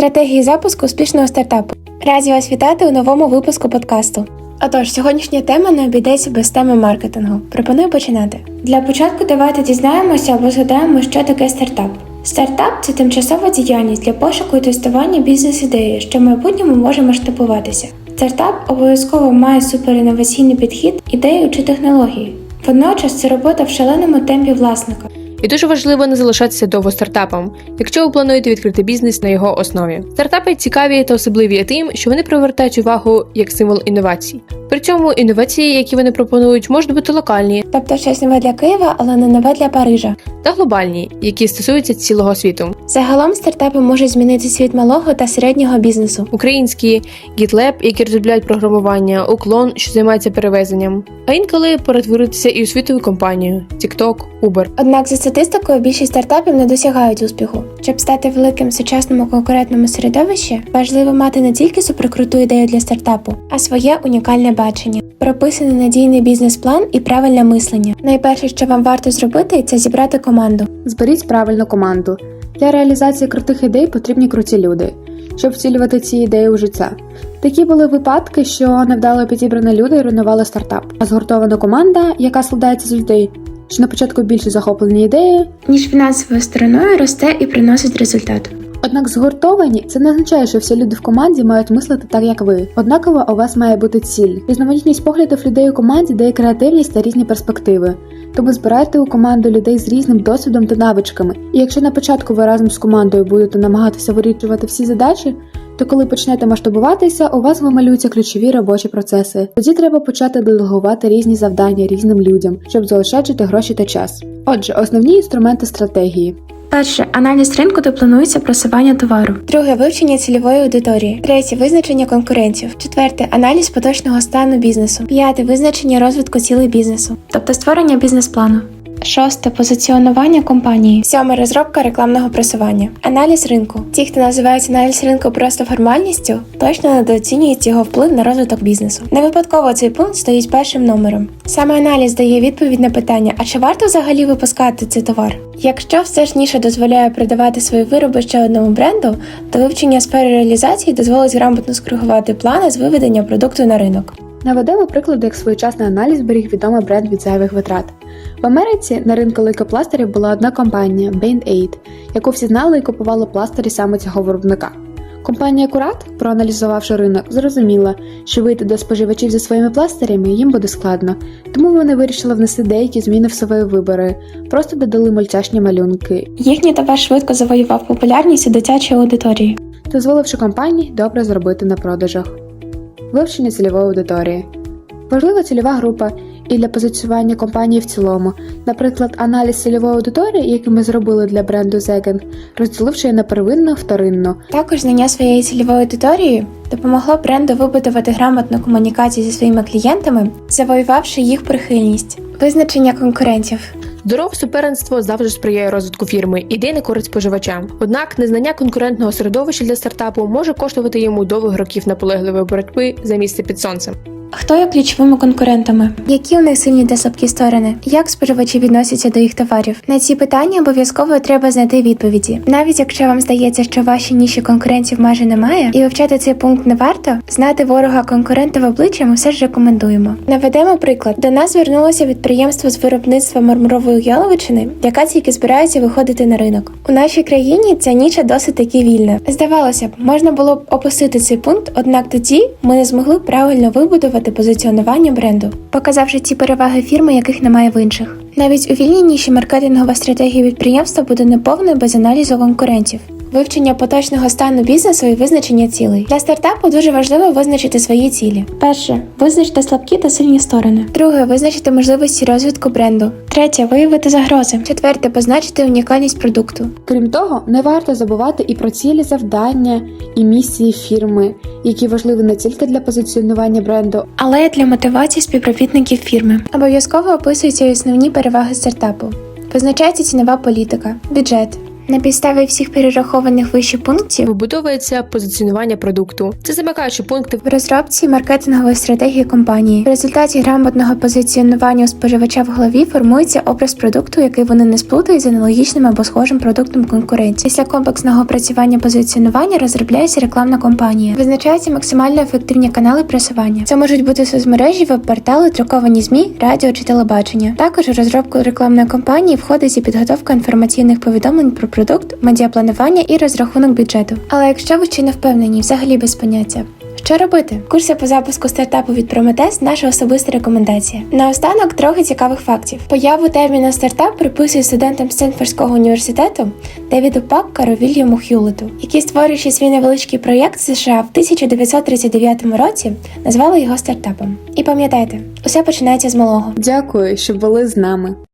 Стратегії запуску успішного стартапу. Раді вас вітати у новому випуску подкасту. Отож, сьогоднішня тема не обійдеться без теми маркетингу. Пропоную починати. Для початку давайте дізнаємося або згадаємо, що таке стартап. Стартап це тимчасова діяльність для пошуку і тестування бізнес-ідеї, що в майбутньому може масштабуватися. Стартап обов'язково має суперінноваційний підхід, ідею чи технології. Водночас це робота в шаленому темпі власника. І дуже важливо не залишатися довго стартапом, якщо ви плануєте відкрити бізнес на його основі. Стартапи цікаві та особливі тим, що вони привертають увагу як символ інновацій. При цьому інновації, які вони пропонують, можуть бути локальні Тобто щось нове для Києва, але не нове для Парижа. та глобальні, які стосуються цілого світу. Загалом стартапи можуть змінити світ малого та середнього бізнесу. Українські GitLab, які розробляють програмування, уклон, що займається перевезенням, а інколи перетворитися і у світову компанію TikTok, Uber. Однак за статистикою більшість стартапів не досягають успіху. Щоб стати великим в сучасному конкурентному середовищі, важливо мати не тільки суперкруту ідею для стартапу, а своє унікальне бачення, прописаний надійний бізнес-план і правильне мислення. Найперше, що вам варто зробити, це зібрати команду. Зберіть правильну команду. Для реалізації крутих ідей потрібні круті люди, щоб втілювати ці ідеї у життя. Такі були випадки, що невдало підібрані люди руйнували стартап, а згуртована команда, яка складається з людей, що на початку більше захоплені ідеї, Ніж фінансовою стороною росте і приносить результат. Однак згуртовані це не означає, що всі люди в команді мають мислити так, як ви. Однаково у вас має бути ціль. Різноманітність поглядів людей у команді дає креативність та різні перспективи. Тому збирайте у команду людей з різним досвідом та навичками. І якщо на початку ви разом з командою будете намагатися вирішувати всі задачі, то коли почнете масштабуватися, у вас вималюються ключові робочі процеси. Тоді треба почати делегувати різні завдання різним людям, щоб заощаджити гроші та час. Отже, основні інструменти стратегії. Перше аналіз ринку, де планується просування товару. Друге вивчення цільової аудиторії. Третє визначення конкурентів. Четверте аналіз поточного стану бізнесу. П'яте визначення розвитку цілей бізнесу, тобто створення бізнес-плану. Шосте позиціонування компанії. Сьоме розробка рекламного просування. Аналіз ринку. Ті, хто називають аналіз ринку просто формальністю, точно недооцінюють його вплив на розвиток бізнесу. Не випадково цей пункт стоїть першим номером. Саме аналіз дає відповідь на питання: а чи варто взагалі випускати цей товар? Якщо все ж ніша дозволяє продавати свої вироби ще одному бренду, то вивчення сфери реалізації дозволить грамотно скоригувати плани з виведення продукту на ринок. Наведемо приклади, як своєчасний аналіз зберіг відомий бренд від зайвих витрат. В Америці на ринку лейкопластирів була одна компанія Band-Aid, яку всі знали і купували пластирі саме цього виробника. Компанія Акурат, проаналізувавши ринок, зрозуміла, що вийти до споживачів зі своїми пластирями їм буде складно, тому вони вирішили внести деякі зміни в свої вибори, просто додали мультяшні малюнки, Їхній товар швидко завоював популярність у дитячої аудиторії. дозволивши компанії добре зробити на продажах. Вивчення цільової аудиторії. Важлива цільова група і для позиціювання компанії в цілому. Наприклад, аналіз цільової аудиторії, який ми зробили для бренду Zegen, розділивши її на первинну, вторинну. Також знання своєї цільової аудиторії допомогло бренду вибудувати грамотну комунікацію зі своїми клієнтами, завоювавши їх прихильність, визначення конкурентів. Здорове суперництво завжди сприяє розвитку фірми, іде на користь споживачам. Однак незнання конкурентного середовища для стартапу може коштувати йому довгих років наполегливої боротьби за місце під сонцем. Хто є ключовими конкурентами? Які у них сильні та слабкі сторони? Як споживачі відносяться до їх товарів? На ці питання обов'язково треба знайти відповіді. Навіть якщо вам здається, що в вашій ніші конкурентів майже немає, і вивчати цей пункт не варто, знати ворога конкурента в обличчя ми все ж рекомендуємо. Наведемо приклад: до нас звернулося підприємство з виробництва мармурової яловичини, яка тільки збирається виходити на ринок. У нашій країні ця ніша досить таки вільна. Здавалося б, можна було б опустити цей пункт, однак тоді ми не змогли правильно вибудувати позиціонування бренду, показавши ті переваги фірми, яких немає в інших. Навіть у вільній ніші маркетингова стратегія підприємства буде неповною без аналізу конкурентів. Вивчення поточного стану бізнесу і визначення цілей для стартапу дуже важливо визначити свої цілі. Перше визначте слабкі та сильні сторони. Друге визначити можливості розвитку бренду. Третє виявити загрози. Четверте позначити унікальність продукту. Крім того, не варто забувати і про цілі завдання і місії фірми, які важливі не тільки для позиціонування бренду, але й для мотивації співробітників фірми. Обов'язково описуються основні переваги стартапу. Визначається цінова політика, бюджет, На підставі всіх перерахованих вище пунктів Вибудовується позиціонування продукту. Це замикаючі пункти в розробці маркетингової стратегії компанії. В результаті грамотного позиціонування у споживача в голові формується образ продукту, який вони не сплутають з аналогічним або схожим продуктом конкуренції. Після комплексного опрацювання позиціонування розробляється рекламна кампанія. Визначаються максимально ефективні канали просування. Це можуть бути соцмережі, веб-портали, друковані змі, радіо чи телебачення. Також у розробку рекламної кампанії входить і підготовка інформаційних повідомлень про продукт, медіапланування і розрахунок бюджету. Але якщо ви ще не впевнені, взагалі без поняття. Що робити? Курси по запуску стартапу від Прометес наша особиста рекомендація. Наостанок трохи цікавих фактів. Появу терміну стартап приписують студентам Стенфордського університету Девіду Паккару Вільяму Х'юлету, які, створюючи свій невеличкий проєкт США в 1939 році, назвали його стартапом. І пам'ятайте, усе починається з малого. Дякую, що були з нами.